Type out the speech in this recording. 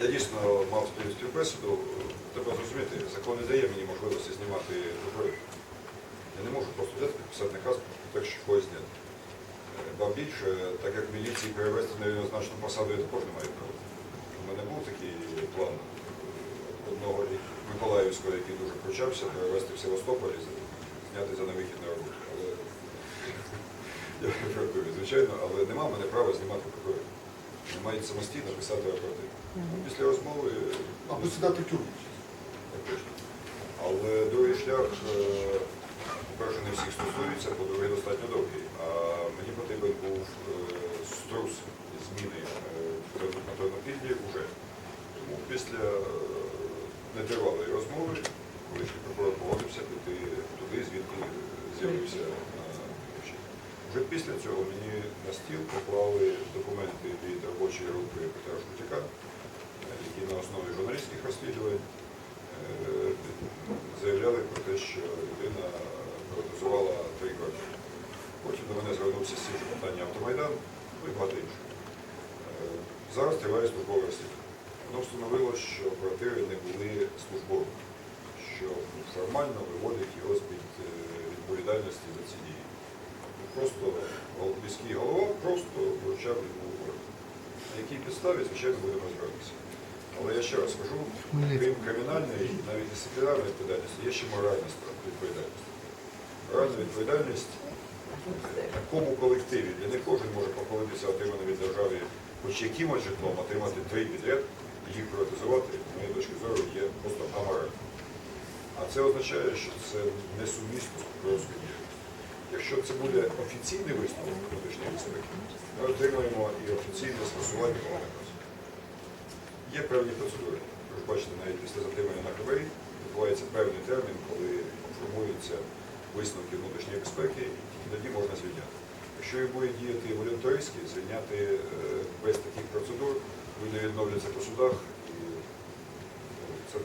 Я дійсно мав співбесіду. Треба зрозуміти, закон не дає мені можливості знімати прокурорів. Я не можу просто взяти підписати наказ про те, що когось зняти. Е, Ба більше, так як міліції перевести на рівнозначну посаду, я також не маю права. У мене був такий план одного Миколаївського, який дуже кручався, перевести в Севастополь і зняти за невихід на роботу. Але я звичайно, але нема мене права знімати прокурорів. Вони мають самостійно писати рапорти. Ну, Після розмови Або сідати в тюрму. Але другий шлях, е, по-перше, не всіх стосується, по-друге, достатньо довгий. А мені потрібен був е, струс зміни е, на Тернопіллі вже. Тому після е, нетривалої розмови, коли прокурор погодився піти туди, звідки з'явився на Київщині. Вже після цього мені на стіл поклали документи робочої групи Петра Шкутяка, е, які на основі журналістських розслідувань е, заявляли про те, що людина приватизувала три квартири. Потім до мене звернувся з цим же питанням Автомайдан, ну і багато інших. Е, Зараз триває службове розслідування. Воно встановило, що квартири не були службовими, що формально виводить його з-під е, відповідальності за ці дії. Просто міський голова просто вручав йому. На якій підставі, звичайно, будемо розбиратися. Але я ще раз кажу, крім кримінальної, навіть дисциплінарної відповідальності, є ще моральна відповідальність. Моральна відповідальність в такому колективі, де не кожен може похвалитися отриманим від держави хоч якимось житлом, отримати три підряд і їх приватизувати, з моєї точки зору, є просто аморально. А це означає, що це несумісно з прокурорською діяльністю. Якщо це буде офіційний висновок внутрішньої безпеки, ми отримаємо і офіційне скасування наказу. Є певні процедури. Ви ж бачите, навіть після затримання на КБ відбувається певний термін, коли формуються висновки внутрішньої безпеки, і тоді можна звільняти. Якщо і буде діяти волюнтаристськи, звільняти е, без таких процедур, люди відновляться по судах, і ну, це